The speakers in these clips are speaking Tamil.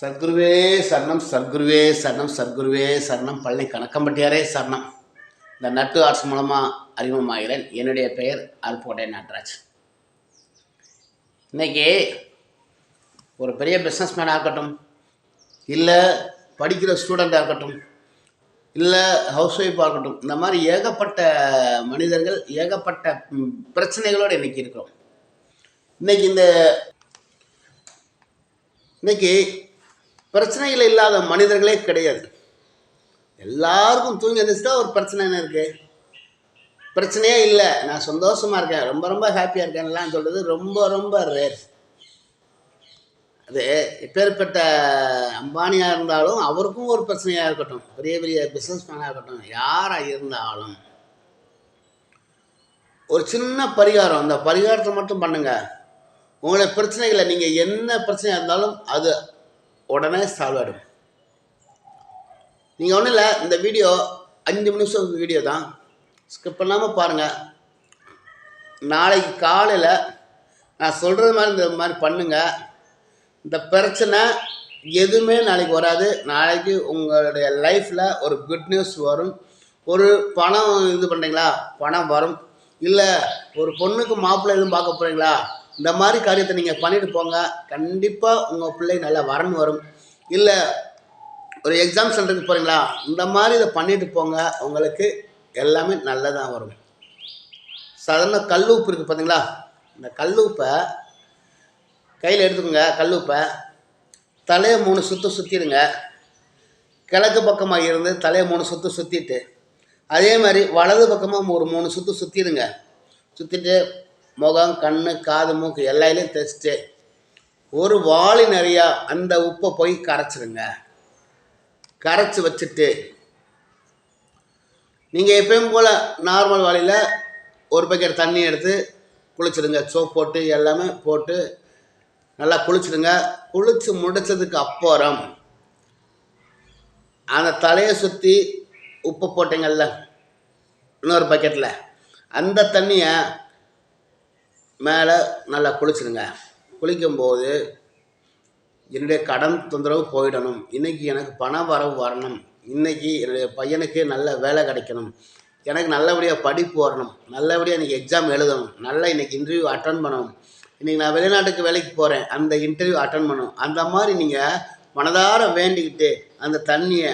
சத்குருவே சரணம் சத்குருவே சரணம் சத்குருவே சரணம். பழனி கணக்கம்பட்டியாரே சரணம். இந்த நட்டு ஆர்ட்ஸ் மூலமாக அறிமுகமாகிறேன். என்னுடைய பெயர் அருப்புக்கோட்டை நட்ராஜ் இன்றைக்கி ஒரு பெரிய பிஸ்னஸ் மேனாக இருக்கட்டும் இல்லை படிக்கிற ஸ்டூடெண்ட்டாக இருக்கட்டும் இல்லை ஹவுஸ் ஒய்ஃபாக இருக்கட்டும் இந்த மாதிரி ஏகப்பட்ட மனிதர்கள் ஏகப்பட்ட பிரச்சனைகளோடு இன்னைக்கு இருக்கிறோம். இன்னைக்கு இந்த இன்றைக்கி பிரச்சனைகள் இல்லாத மனிதர்களே கிடையாது. எல்லாருக்கும் தூங்கி எழுந்துச்சுட்டா ஒரு பிரச்சனை என்ன இருக்குது பிரச்சனையே இல்லை. நான் சந்தோஷமாக இருக்கேன். ரொம்ப ரொம்ப ஹாப்பியாக இருக்கேன்லாம் சொல்கிறது ரொம்ப ரொம்ப ரேர் அது எப்பேற்பட்ட அம்பானியாக இருந்தாலும் அவருக்கும் ஒரு பிரச்சனையாக இருக்கட்டும். பெரிய பெரிய பிஸ்னஸ் மேனாக இருக்கட்டும். யாராக இருந்தாலும். ஒரு சின்ன பரிகாரம். அந்த பரிகாரத்தை மட்டும் பண்ணுங்கள் உங்களை பிரச்சனைகளை நீங்கள் என்ன பிரச்சனையாக இருந்தாலும் அது உடனே சால்வ் ஆகிடும் நீங்கள் ஒன்றும் இல்லை இந்த வீடியோ அஞ்சு நிமிஷம் வீடியோ தான். ஸ்கிப் பண்ணாமல் பாருங்கள் நாளைக்கு காலையில் நான் சொல்கிறது மாதிரி இந்த மாதிரி பண்ணுங்கள் இந்த பிரச்சனை எதுவுமே நாளைக்கு வராது. நாளைக்கு உங்களுடைய லைஃப்பில் ஒரு குட் நியூஸ் வரும். ஒரு பணம் இது பண்ணுறீங்களா பணம் வரும். இல்லை ஒரு பொண்ணுக்கு மாப்பிள்ளை எதுவும் பார்க்க போகிறீங்களா இந்த மாதிரி காரியத்தை நீங்கள் பண்ணிட்டு போங்க. கண்டிப்பாக உங்கள் பிள்ளை நல்லா வரன் வரும். இல்லை ஒரு எக்ஸாம் சென்டருக்கு போகிறீங்களா இந்த மாதிரி இதை பண்ணிட்டு போங்க. உங்களுக்கு எல்லாமே நல்லதாக வரும். சாதாரண கல் உப்பு இருக்குது பார்த்தீங்களா இந்த கல் உப்பை கையில் எடுத்துக்கோங்க கல் உப்பை. தலையை மூணு சுற்று சுற்றிடுங்க கிழக்கு பக்கமாக இருந்து தலையை மூணு சுற்று சுற்றிட்டு அதே மாதிரி வலது பக்கமாக ஒரு மூணு சுற்று சுற்றிடுங்க சுற்றிட்டு முகம் கண் காது மூக்கு எல்லாயிலையும் தேய்ச்சிட்டு ஒரு வாளி நிறையா அந்த உப்பை போய் கரைச்சிருங்க. கரைச்சி வச்சுட்டு நீங்கள் எப்பயும் போல் நார்மல் வாளியில் ஒரு பக்கெட் தண்ணி எடுத்து குளிச்சிடுங்க. சோப் போட்டு எல்லாமே போட்டு நல்லா குளிச்சிடுங்க. குளித்து முடிச்சதுக்கு அப்புறம் அந்த தலையை சுற்றி உப்பு போட்டீங்கல்ல இன்னொரு பக்கெட்டில் அந்த தண்ணியை மேலே நல்லா குளிச்சிடுங்க குளிக்கும்போது என்னுடைய கடன் தொந்தரவு போயிடணும். இன்றைக்கி எனக்கு பண வரவு வரணும். இன்னைக்கு என்னுடைய பையனுக்கு நல்ல வேலை கிடைக்கணும். எனக்கு நல்லபடியாக படிப்பு வரணும். நல்லபடியாக இன்றைக்கி எக்ஸாம் எழுதணும். நல்லா இன்றைக்கி இன்டர்வியூ அட்டன் பண்ணணும். இன்றைக்கி நான் வெளிநாட்டுக்கு வேலைக்கு போகிறேன் அந்த இன்டர்வியூ அட்டன் பண்ணணும். அந்த மாதிரி நீங்கள் மனதார வேண்டிக்கிட்டு அந்த தண்ணியை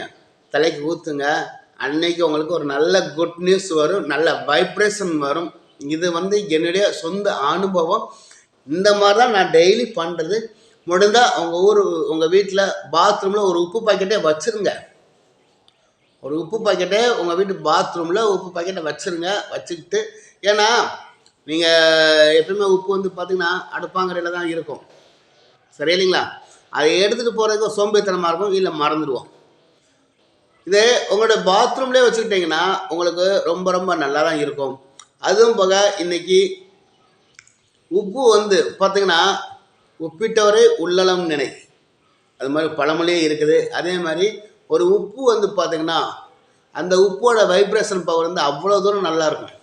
தலைக்கு ஊற்றுங்க அன்னைக்கு உங்களுக்கு ஒரு நல்ல குட் நியூஸ் வரும். நல்ல வைப்ரேஷன் வரும். இது வந்து என்னுடைய சொந்த அனுபவம். இந்த மாதிரி தான் நான் டெய்லி பண்ணுறது முடிந்தால் உங்கள் ஊர் உங்கள் வீட்டில் பாத்ரூமில் ஒரு உப்பு பாக்கெட்டே வச்சுருங்க. ஒரு உப்பு பாக்கெட்டே உங்கள் வீட்டு பாத்ரூமில் உப்பு பாக்கெட்டை வச்சுருங்க வச்சுக்கிட்டு. ஏன்னா நீங்கள் எப்பயுமே உப்பு வந்து பார்த்தீங்கன்னா அடுப்பாங்கரையில் தான் இருக்கும். சரி இல்லைங்களா? அதை எடுத்துகிட்டு போகிறதுக்கு சோம்பேறித்தனமாக இருக்கும் இல்லை மறந்துடுவோம். இதே உங்களோட பாத்ரூம்லேயே வச்சுக்கிட்டிங்கன்னா உங்களுக்கு ரொம்ப ரொம்ப நல்லா தான் இருக்கும். அதுவும் போக இன்னைக்கு உப்பு வந்து பார்த்தீங்கன்னா உப்பிட்டவரை உள்ளலம் நினை. அது மாதிரி பழமொழியே இருக்குது. அதே மாதிரி ஒரு உப்பு வந்து பார்த்தீங்கன்னா அந்த உப்போட வைப்ரேஷன் பவர் வந்து அவ்வளோ தூரம் நல்லா இருக்கும்.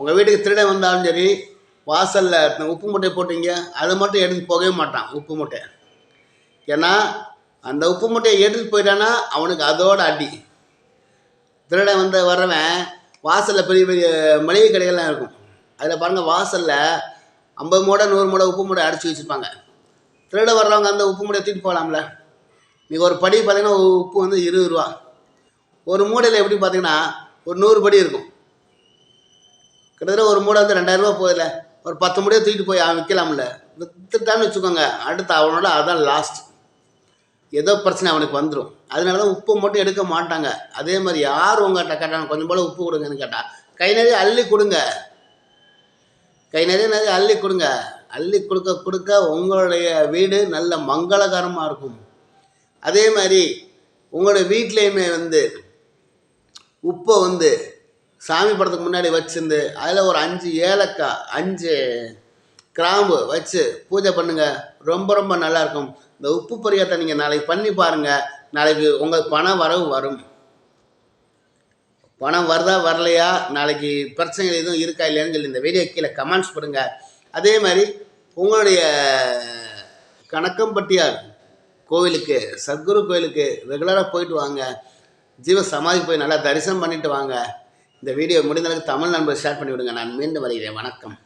உங்கள் வீட்டுக்கு திருடன் வந்தாலும் சரி வாசலில் உப்பு மூட்டை போட்டீங்க அதை மட்டும் எடுத்து போகவே மாட்டான் உப்பு மூட்டை. ஏன்னா அந்த உப்பு மூட்டையை எடுத்துகிட்டு போயிட்டான்னா அவனுக்கு அதோட அடி. திருடன் வந்து வர்றவன் வாசலில் பெரிய பெரிய மளிகை கடைகள்லாம் இருக்கும். அதில் பாருங்கள் வாசலில் ஐம்பது மூடை நூறு மூடை உப்பு மூடை அடைச்சி வச்சுருப்பாங்க. திருட வர்றவங்க அந்த உப்பு மூடை தூக்கிட்டு போகலாம்ல? நீங்கள் ஒரு படி பார்த்தீங்கன்னா உப்பு வந்து இருபது ரூபா. ஒரு மூடையில் எப்படி பார்த்தீங்கன்னா ஒரு நூறு படி இருக்கும். கிட்டத்தட்ட ஒரு மூடை வந்து ரெண்டாயிரரூபா போதில்ல ஒரு பத்து மூடையை தூக்கிட்டு போய் அவன் விற்கலாம்ல விற்றுட்டான்னு வச்சுக்கோங்க. அடுத்து அவனோட அதான் லாஸ்ட் ஏதோ பிரச்சனை அவனுக்கு வந்துடும் அதனால தான் உப்பு மட்டும் எடுக்க மாட்டாங்க. அதே மாதிரி யார் உங்கள்கிட்ட கேட்டாங்க கொஞ்சம் போல் உப்பு கொடுங்கன்னு கேட்டால் கை நிறைய அள்ளி கொடுங்க. கை நிறைய நிறைய அள்ளி கொடுங்க. அள்ளி கொடுக்க கொடுக்க உங்களுடைய வீடு நல்ல மங்களகரமாக இருக்கும். அதே மாதிரி உங்களோட வீட்லேயுமே வந்து உப்பை வந்து சாமி படத்துக்கு முன்னாடி வச்சுருந்து அதில் ஒரு அஞ்சு ஏலக்காய் அஞ்சு கிராம்பு வச்சு பூஜை பண்ணுங்க. ரொம்ப ரொம்ப நல்லா இருக்கும் இந்த உப்பு பொரியத்தை நீங்கள் நாளைக்கு பண்ணி பாருங்க. நாளைக்கு உங்கள் பண வரவு வரும். பணம் வருதா வரலையா? நாளைக்கு பிரச்சனைகள் எதுவும் இருக்கா இல்லையான்னு சொல்லி இந்த வீடியோ கீழே கமெண்ட்ஸ் பண்ணுங்க அதே மாதிரி உங்களுடைய கணக்கம்பட்டியார் கோவிலுக்கு சத்குரு கோவிலுக்கு ரெகுலராக போயிட்டு வாங்க. ஜீவ சமாதி போய் நல்லா தரிசனம் பண்ணிட்டு வாங்க. இந்த வீடியோ முடிந்த அளவுக்கு தமிழ் நண்பர் ஷேர் பண்ணிவிடுங்க. நான் மீண்டும் வருகிறேன். வணக்கம்.